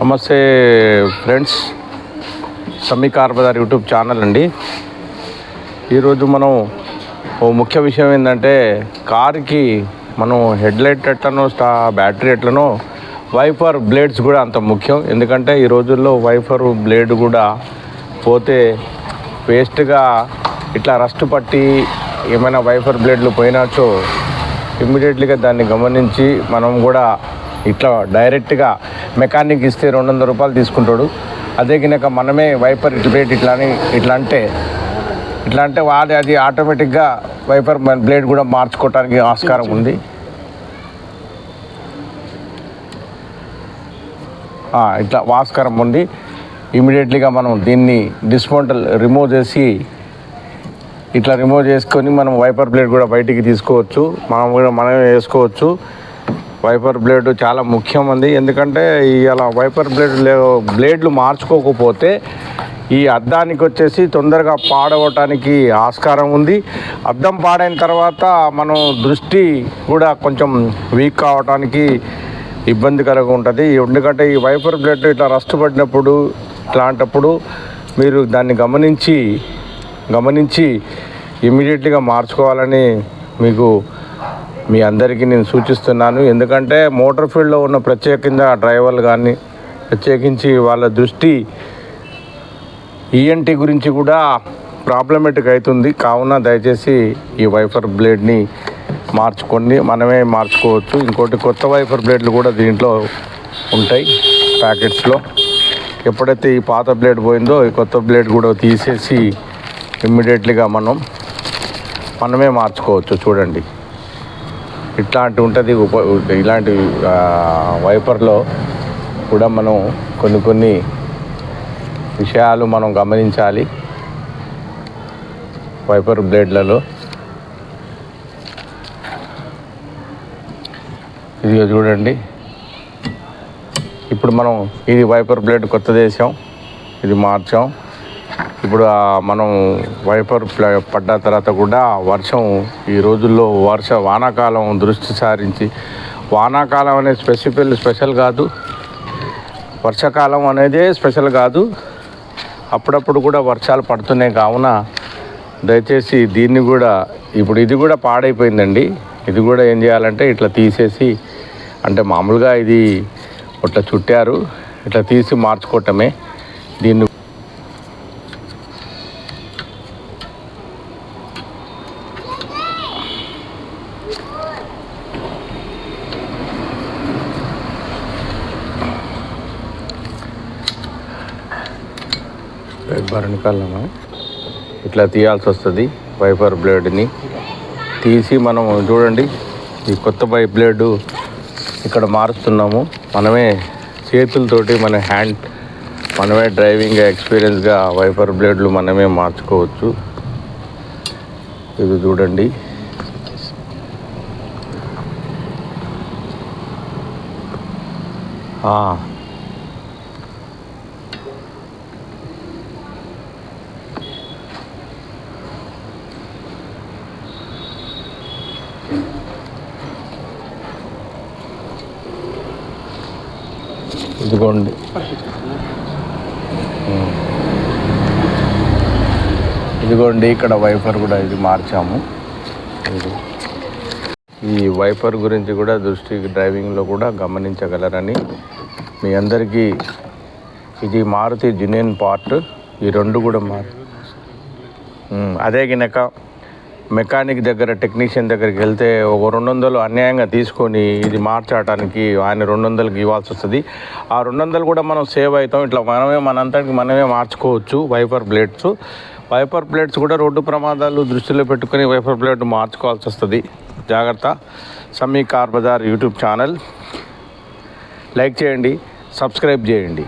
నమస్తే friends Sammi car YouTube channel అండి. ఈరోజు మనం ఓ ముఖ్య విషయం ఏంటంటే కార్కి మనం హెడ్లైట్ ఎట్లనో స్టా బ్యాటరీ ఎట్లనో వైఫర్ బ్లేడ్స్ కూడా అంత ముఖ్యం. ఎందుకంటే ఈ రోజుల్లో వైఫర్ బ్లేడ్ కూడా పోతే వేస్ట్గా ఇట్లా రస్ట్ పట్టి ఏమైనా వైఫర్ బ్లేడ్లు పోయినాచో ఇమ్మీడియట్లీగా దాన్ని గమనించి మనం కూడా ఇట్లా డైరెక్ట్గా మెకానిక్ ఇస్తే రెండు వందల రూపాయలు తీసుకుంటాడు. అదే గినక మనమే వైపర్ రేట్ ఇట్లా అని ఇట్లా అంటే ఇట్లా అంటే వాడి అది ఆటోమేటిక్గా వైపర్ బ్లేడ్ కూడా మార్చుకోవడానికి ఆస్కారం ఉంది. ఇట్లా ఆస్కారం ఉంది. ఇమీడియట్లీగా మనం దీన్ని డిస్మౌంటల్ రిమూవ్ చేసి ఇట్లా రిమూవ్ చేసుకొని మనం వైపర్ బ్లేడ్ కూడా బయటికి తీసుకోవచ్చు. మనం కూడా మనమే వేసుకోవచ్చు. వైపర్ బ్లేడ్ చాలా ముఖ్యం అండి. ఎందుకంటే ఇలా వైపర్ బ్లేడ్ బ్లేడ్లు మార్చుకోకపోతే ఈ అద్దానికి వచ్చేసి తొందరగా పాడవటానికి ఆస్కారం ఉంది. అద్దం పాడైన తర్వాత మనం దృష్టి కూడా కొంచెం వీక్ కావటానికి ఇబ్బందికరంగా ఉంటుంది. ఎందుకంటే ఈ వైపర్ బ్లేడ్ ఇట్లా రస్ట్ పడినప్పుడు ఇట్లాంటప్పుడు మీరు దాన్ని గమనించి గమనించి ఇమీడియట్లీగా మార్చుకోవాలని మీకు మీ అందరికీ నేను సూచిస్తున్నాను. ఎందుకంటే మోటార్ ఫీల్డ్లో ఉన్న ప్రత్యేకంగా డ్రైవర్లు కానీ ప్రత్యేకించి వాళ్ళ దృష్టి ఈఎన్టీ గురించి కూడా ప్రాబ్లమేటిక్ అవుతుంది కావున దయచేసి ఈ వైఫర్ బ్లేడ్ని మార్చుకొని మనమే మార్చుకోవచ్చు. ఇంకోటి కొత్త వైఫర్ బ్లేడ్లు కూడా దీంట్లో ఉంటాయి ప్యాకెట్స్లో. ఎప్పుడైతే ఈ పాత బ్లేడ్ పోయిందో ఈ కొత్త బ్లేడ్ కూడా తీసేసి ఇమ్మీడియట్లీగా మనం మనమే మార్చుకోవచ్చు. చూడండి. ఇట్లాంటి ఉంటుంది ఉప ఇలాంటి వైపర్లో కూడా మనం కొన్ని కొన్ని విషయాలు మనం గమనించాలి. వైపర్ బ్లేడ్లలో. ఇది చూడండి. ఇప్పుడు మనం ఇది వైపర్ బ్లేడ్ కొత్త దేశం ఇది మార్చాం. ఇప్పుడు మనం వైపర్ పడ్డ తర్వాత కూడా వర్షం ఈ రోజుల్లో వర్ష వానాకాలం దృష్టి సారించి వానాకాలం అనేది స్పెసిఫిల్ స్పెషల్ కాదు. వర్షాకాలం అనేదే స్పెషల్ కాదు. అప్పుడప్పుడు కూడా వర్షాలు పడుతున్నాయి కావున దయచేసి దీన్ని కూడా ఇప్పుడు ఇది కూడా పాడైపోయిందండి. ఇది కూడా ఏం చేయాలంటే ఇట్లా తీసేసి అంటే మామూలుగా ఇది ఇట్లా చుట్టారు. ఇట్లా తీసి మార్చుకోవటమే. దీన్ని వెనకాలమా ఇట్లా తీయాల్సి వస్తుంది వైపర్ బ్లేడ్ని. తీసి మనం చూడండి ఈ కొత్త బై బ్లేడ్ ఇక్కడ మారుస్తున్నాము. మనమే చేతులతోటి మన హ్యాండ్ మనమే డ్రైవింగ్ ఎక్స్పీరియన్స్గా వైపర్ బ్లేడ్లు మనమే మార్చుకోవచ్చు. ఇది చూడండి. ఆ, ఇదిగోండి. ఇదిగోండి ఇక్కడ వైపర్ కూడా ఇది మార్చాము. ఈ వైపర్ గురించి కూడా దృష్టి డ్రైవింగ్లో కూడా గమనించగలరని మీ అందరికీ ఇది మారుతి జునియన్ పార్ట్ ఈ రెండు కూడా మారు అదే గినక మెకానిక్ దగ్గర టెక్నీషియన్ దగ్గరికి వెళ్తే ఒక రెండు వందలు అన్యాయంగా తీసుకొని ఇది మార్చడానికి ఆయన రెండు వందలకి ఇవ్వాల్సి వస్తుంది. ఆ రెండు వందలు కూడా మనం సేవ్ అవుతాం. ఇట్లా మనమే మనంతటికి మనమే మార్చుకోవచ్చు వైపర్ బ్లేడ్స్. వైపర్ బ్లేడ్స్ కూడా రోడ్డు ప్రమాదాలు దృష్టిలో పెట్టుకొని వైపర్ బ్లేడ్ మార్చుకోవాల్సి వస్తుంది. జాగ్రత్త. Sami car bazaar YouTube channel. Like చేయండి సబ్స్క్రైబ్ చేయండి.